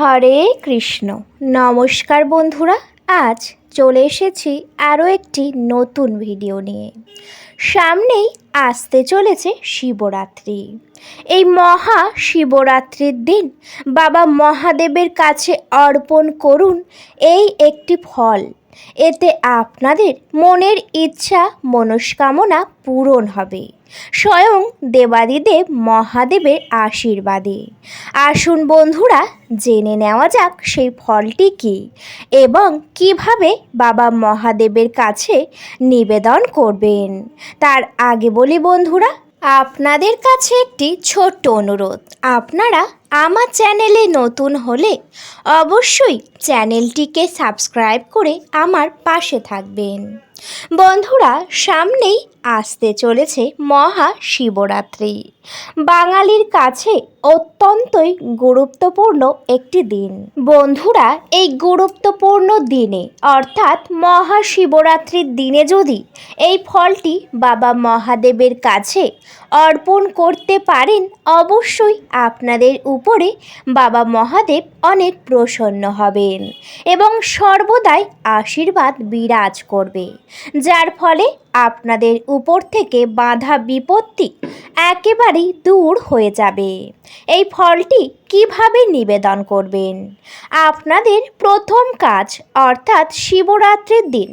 হরে কৃষ্ণ। নমস্কার বন্ধুরা, আজ চলে এসেছি আরও একটি নতুন ভিডিও নিয়ে। সামনেই আসতে চলেছে শিবরাত্রি। এই মহা শিবরাত্রির দিন বাবা মহাদেবের কাছে অর্পণ করুন এই একটি ফল। এতে আপনাদের মনের ইচ্ছা, মনস্কামনা পূরণ হবে। স্বয়ং দেবাদিদেব মহাদেবের আশীর্বাদে। আসুন বন্ধুরা, জেনে নেওয়া যাক সেই ফলটি কী এবং কীভাবে বাবা মহাদেবের কাছে নিবেদন করবেন। তার আগে বলি বন্ধুরা আপনাদের কাছে একটি ছোট্ট অনুরোধ। আপনারা আমার চ্যানেলে নতুন হলে অবশ্যই চ্যানেলটিকে সাবস্ক্রাইব করে আমার পাশে থাকবেন। বন্ধুরা, সামনেই আসতে চলেছে মহা শিবরাত্রি। বাঙালির কাছে অত্যন্তই গুরুত্বপূর্ণ একটি দিন। বন্ধুরা, এই গুরুত্বপূর্ণ দিনে, অর্থাৎ মহাশিবরাত্রির দিনে যদি এই ফলটি বাবা মহাদেবের কাছে অর্পণ করতে পারেন, অবশ্যই আপনাদের উপরে বাবা মহাদেব অনেক প্রসন্ন হবেন এবং সর্বদাই আশীর্বাদ বিরাজ করবে। যার ফলে আপনাদের উপর থেকে বাধা বিপত্তি একেবারেই দূর হয়ে যাবে। এই ফলটি কীভাবে নিবেদন করবেন? আপনাদের প্রথম কাজ, অর্থাৎ শিবরাত্রির দিন,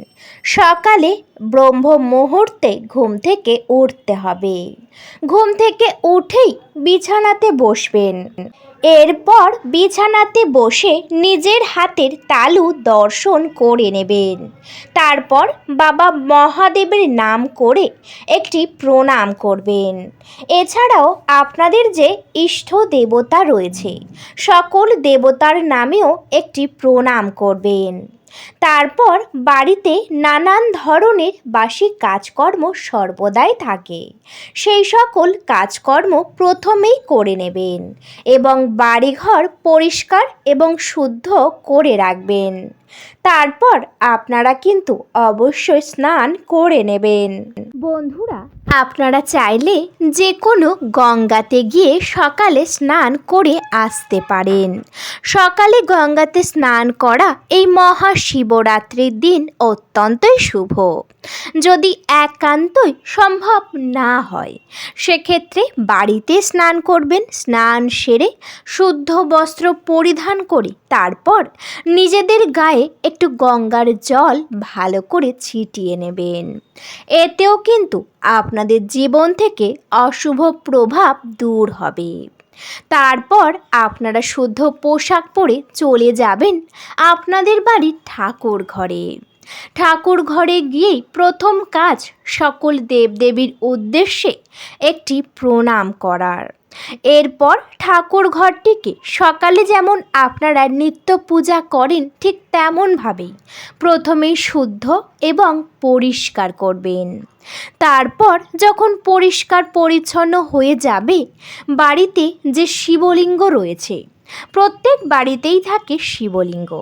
সকালে ব্রহ্ম মুহূর্তে ঘুম থেকে উঠতে হবে। ঘুম থেকে উঠেই বিছানাতে বসবেন। এরপর বিছানাতে বসে নিজের হাতের তালু দর্শন করে নেবেন। তারপর বাবা মহাদেবের নাম করে একটি প্রণাম করবেন। এছাড়াও আপনাদের যে ইষ্ট দেবতা রয়েছে, সকল দেবতার নামেও একটি প্রণাম করবেন। তারপর বাড়িতে নানান ধরনের বাসি কাজকর্ম সর্বদাই থাকে। সেই সকল কাজকর্ম প্রথমেই করে নেবেন এবং বাড়িঘর পরিষ্কার এবং শুদ্ধ করে রাখবেন। তারপর আপনারা কিন্তু অবশ্যই স্নান করে নেবেন। বন্ধুরা আপনারা চাইলে যে কোনো গঙ্গাতে গিয়ে সকালে স্নান করে আসতে পারেন। সকালে গঙ্গাতে স্নান করা এই মহাশিবরাত্রির দিন অত্যন্তই শুভ। যদি একান্তই সম্ভব না হয়, সেক্ষেত্রে বাড়িতে স্নান করবেন, স্নান সেরে শুদ্ধ বস্ত্র পরিধান করে তারপর নিজেদের গায়ে একটু গঙ্গার জল ভালো করে ছিটিয়ে নেবেন। এতেও কিন্তু আপনাদের জীবন থেকে অশুভ প্রভাব দূর হবে। তারপর আপনারা শুদ্ধ পোশাক পরে চলে যাবেন আপনাদের বাড়ির ঠাকুর ঘরে। ঠাকুর ঘরে গিয়েই প্রথম কাজ সকল দেবদেবীর উদ্দেশ্যে একটি প্রণাম করার। এরপর ঠাকুর ঘরটিকে সকালে যেমন আপনারা নিত্য পূজা করেন ঠিক তেমনভাবেই প্রথমেই শুদ্ধ এবং পরিষ্কার করবেন। তারপর যখন পরিষ্কার পরিচ্ছন্ন হয়ে যাবে, বাড়িতে যে শিবলিঙ্গ রয়েছে, প্রত্যেক বাড়িতেই থাকে শিবলিঙ্গ।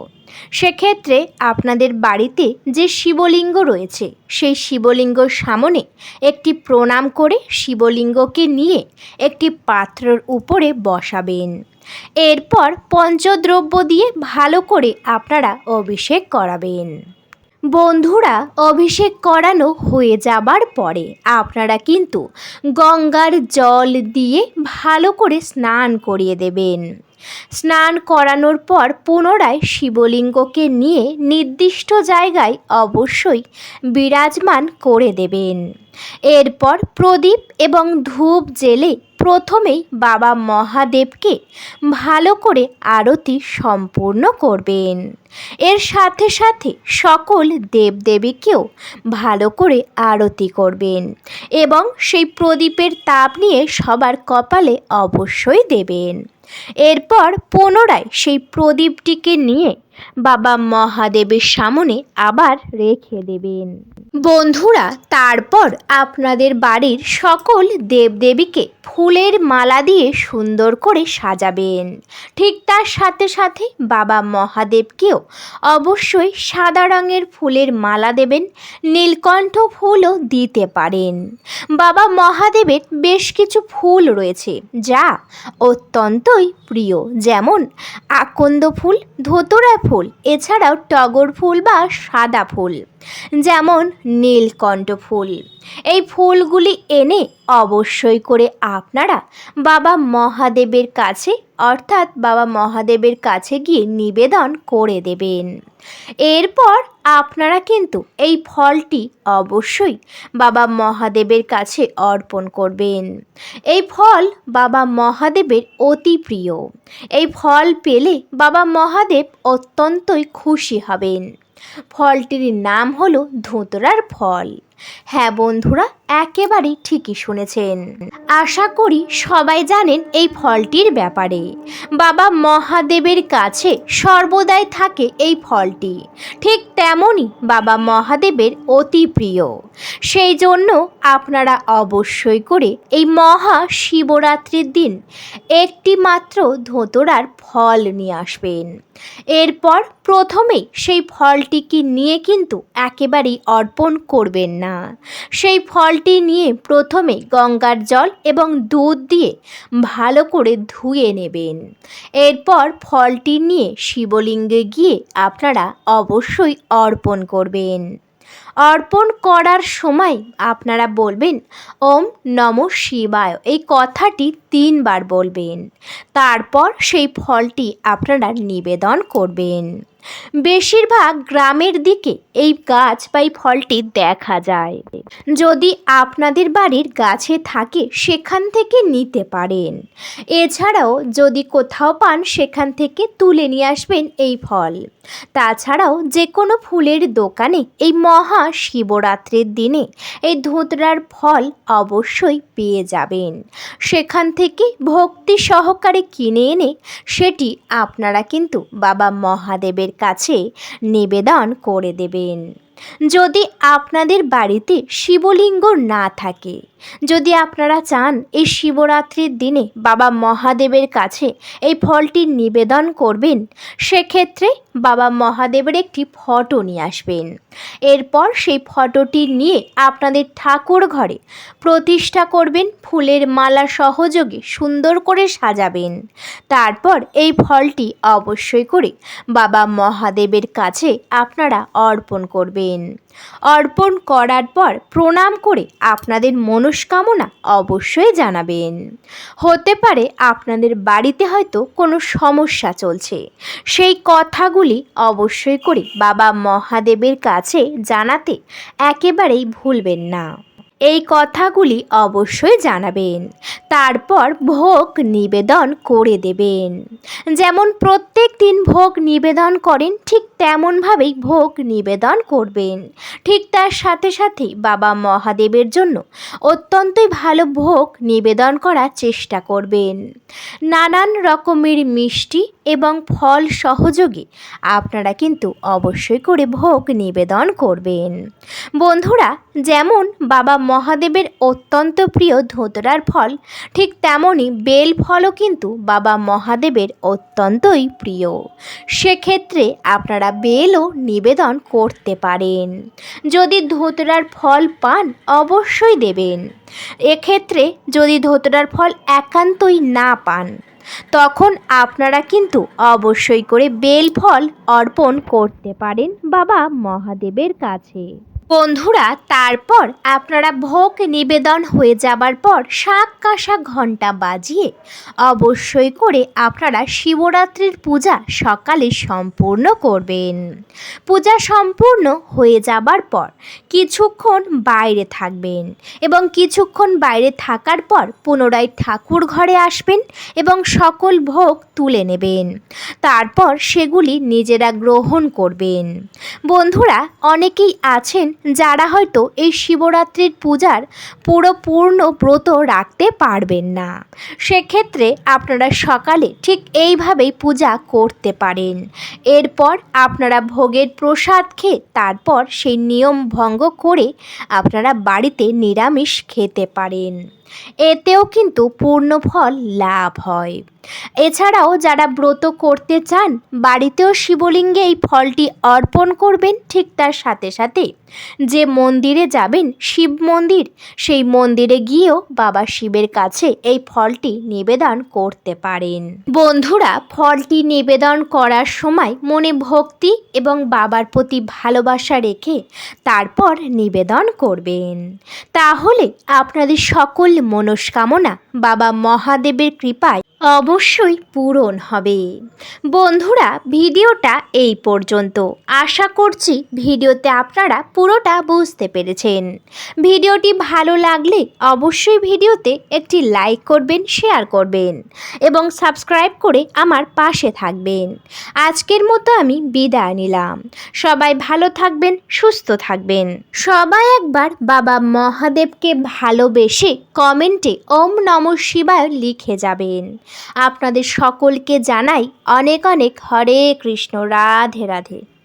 সেক্ষেত্রে আপনাদের বাড়িতে যে শিবলিঙ্গ রয়েছে, সেই শিবলিঙ্গর সামনে একটি প্রণাম করে শিবলিঙ্গকে নিয়ে একটি পাত্রর উপরে বসাবেন। এরপর পঞ্চদ্রব্য দিয়ে ভালো করে আপনারা অভিষেক করাবেন। বন্ধুরা, অভিষেক করানো হয়ে যাবার পরে আপনারা কিন্তু গঙ্গার জল দিয়ে ভালো করে স্নান করিয়ে দেবেন। স্নান করানোর পর পুনরায় শিবলিঙ্গকে নিয়ে নির্দিষ্ট জায়গায় অবশ্যই বিরাজমান করে দেবেন। এরপর প্রদীপ এবং ধূপ জেলে প্রথমেই বাবা মহাদেবকে ভালো করে আরতি সম্পূর্ণ করবেন। এর সাথে সাথে সকল দেবদেবীকেও ভালো করে আরতি করবেন এবং সেই প্রদীপের তাপ নিয়ে সবার কপালে অবশ্যই দেবেন। এরপর পুনরায় সেই প্রদীপটিকে নিয়ে বাবা মহাদেবের সামনে আবার রেখে দেবেন। বন্ধুরা, তারপর আপনাদের বাড়ির সকল দেবদেবীকে ফুলের মালা দিয়ে সুন্দর করে সাজাবেন। ঠিক তার সাথে সাথে বাবা মহাদেবকেও অবশ্যই সাদা রঙের ফুলের মালা দেবেন, নীলকণ্ঠ ফুলও দিতে পারেন। বাবা মহাদেবের বেশ কিছু ফুল রয়েছে, যা অত্যন্তই প্রিয়। যেমন আকন্দ ফুল, ধুতুরা ফুল এছাড়াও টগর ফুল বা সাদা ফুল। যেমন নীলকণ্ঠ ফুল। এই ফুলগুলি এনে অবশ্যই করে আপনারা বাবা মহাদেবের কাছে, অর্থাৎ বাবা মহাদেবের কাছে গিয়ে নিবেদন করে দেবেন। এরপর আপনারা কিন্তু এই ফলটি অবশ্যই বাবা মহাদেবের কাছে অর্পণ করবেন। এই ফল বাবা মহাদেবের অতি প্রিয়। এই ফল পেলে বাবা মহাদেব অত্যন্তই খুশি হবেন। ফলটির নাম হলো ধোঁতরার ফল। হ্যাঁ বন্ধুরা একেবারেই ঠিকই শুনেছেন। আশা করি সবাই জানেন এই ফলটির ব্যাপারে। বাবা মহাদেবের কাছে সর্বদাই থাকে এই ফলটি। ঠিক তেমনই বাবা মহাদেবের অতি প্রিয়। সেই জন্য আপনারা অবশ্যই করে এই মহা শিবরাত্রির দিন একটি মাত্র ধোতরার ফল নিয়ে আসবেন। এরপর প্রথমেই সেই ফলটিকে নিয়ে কিন্তু একেবারেই অর্পণ করবেন না। সেই ফলটি নিয়ে প্রথমে গঙ্গার জল এবং দুধ দিয়ে ভালো করে ধুয়ে নেবেন। এরপর ফলটি নিয়ে শিবলিঙ্গে গিয়ে আপনারা অবশ্যই অর্পণ করবেন। অর্পণ করার সময় আপনারা বলবেন, ওম নম শিবায়। এই কথাটি তিনবার বলবেন। তারপর সেই ফলটি আপনারা নিবেদন করবেন। বেশিরভাগ গ্রামের দিকে এই গাছ বা এই ফলটি দেখা যায়। যদি আপনাদের বাড়ির গাছে থাকে, সেখান থেকে নিতে পারেন। এছাড়াও যদি কোথাও পান, সেখান থেকে তুলে নিয়ে আসবেন এই ফল। তাছাড়াও যে কোনো ফুলের দোকানে এই মহা শিবরাত্রির দিনে এই ধুতরার ফল অবশ্যই পেয়ে যাবেন। সেখান থেকে ভক্তি সহকারে কিনে এনে সেটি আপনারা কিন্তু বাবা মহাদেবের কাছে নিবেদন করে দেবেন। যদি আপনাদের বাড়িতে শিবলিঙ্গ না থাকে, যদি আপনারা চান এই শিবরাত্রির দিনে বাবা মহাদেবের কাছে এই ফলটি নিবেদন করবেন, সেক্ষেত্রে বাবা মহাদেবের একটি ফটো নিয়ে আসবেন। এরপর সেই ফটোটি নিয়ে আপনাদের ঠাকুর ঘরে প্রতিষ্ঠা করবেন ফুলের মালা সহযোগে সুন্দর করে সাজাবেন। তারপর এই ফলটি অবশ্যই করে বাবা মহাদেবের কাছে আপনারা অর্পণ করবেন। অর্পণ করার পর প্রণাম করে আপনাদের মনস্কামনা অবশ্যই জানাবেন। হতে পারে আপনাদের বাড়িতে হয়তো কোনো সমস্যা চলছে। সেই কথাগুলি অবশ্যই করে। বাবা মহাদেবের কাছে জানাতে একেবারেই ভুলবেন না। এই কথাগুলি অবশ্যই জানাবেন। তারপর ভোগ নিবেদন করে দেবেন। যেমন প্রত্যেক দিন ভোগ নিবেদন করেন ঠিক তেমনভাবেই ভোগ নিবেদন করবেন। ঠিক তার সাথে সাথেই বাবা মহাদেবের জন্য অত্যন্তই ভালো ভোগ নিবেদন করার চেষ্টা করবেন। নানান রকমের মিষ্টি এবং ফল সহযোগে আপনারা কিন্তু অবশ্যই করে ভোগ নিবেদন করবেন। বন্ধুরা, যেমন বাবা মহাদেবের অত্যন্ত প্রিয় ধোতরার ফল, ঠিক তেমনই বেল ফলও কিন্তু বাবা মহাদেবের অত্যন্তই প্রিয়। সেক্ষেত্রে আপনারা বেলও নিবেদন করতে পারেন। যদি ধোতরার ফল পান, অবশ্যই দেবেন। এক্ষেত্রে যদি ধোতরার ফল একান্তই না পান, তখন আপনারা কিন্তু অবশ্যই করে বেল ফল অর্পণ করতে পারেন বাবা মহাদেবের কাছে। বন্ধুরা, তারপর আপনারা ভোগ নিবেদন হয়ে যাবার পর শাক কাঁসা ঘণ্টা বাজিয়ে অবশ্যই করে আপনারা শিবরাত্রির পূজা সকালে সম্পূর্ণ করবেন। পূজা সম্পূর্ণ হয়ে যাবার পর কিছুক্ষণ বাইরে থাকবেন এবং কিছুক্ষণ বাইরে থাকার পর পুনরায় ঠাকুর ঘরে আসবেন এবং সকল ভোগ তুলে নেবেন। তারপর সেগুলি নিজেরা গ্রহণ করবেন। বন্ধুরা, অনেকেই আছেন যারা হয়তো এই শিবরাত্রির পূজার পুরো পূর্ণ ব্রত রাখতে পারবেন না। সেক্ষেত্রে আপনারা সকালে ঠিক এইভাবেই পূজা করতে পারেন। এরপর আপনারা ভোগের প্রসাদ খেয়ে তারপর সেই নিয়ম ভঙ্গ করে আপনারা বাড়িতে নিরামিষ খেতে পারেন। এতেও কিন্তু পূর্ণ ফল লাভ হয়। এছাড়াও যারা ব্রত করতে চান, বাড়িতেও শিবলিঙ্গে এই ফলটি অর্পণ করবেন ঠিক তার সাথে সাথে। যে মন্দিরে যাবেন, শিব মন্দির, সেই মন্দিরে গিয়েও বাবা শিবের কাছে এই ফলটি নিবেদন করতে পারেন। বন্ধুরা, ফলটি নিবেদন করার সময় মনে ভক্তি এবং বাবার প্রতি ভালোবাসা রেখে তারপর নিবেদন করবেন। তাহলে আপনাদের সকল মনস্কামনা বাবা মহাদেবের কৃপায় অবশ্যই পূরণ হবে। বন্ধুরা, ভিডিওটা এই পর্যন্ত। আশা করছি ভিডিওতে আপনারা পুরোটা বুঝতে পেরেছেন। ভিডিওটি ভালো লাগলে অবশ্যই ভিডিওতে একটি লাইক করবেন, শেয়ার করবেন এবং সাবস্ক্রাইব করে আমার পাশে থাকবেন। আজকের মতো আমি বিদায় নিলাম। সবাই ভালো থাকবেন, সুস্থ থাকবেন। সবাই একবার বাবা মহাদেবকে ভালোবেসে কমেন্টে ওম নম শিবায় লিখে যাবেন। আপনাদের সকলকে জানাই অনেক অনেক হরে কৃষ্ণ রাধে রাধে।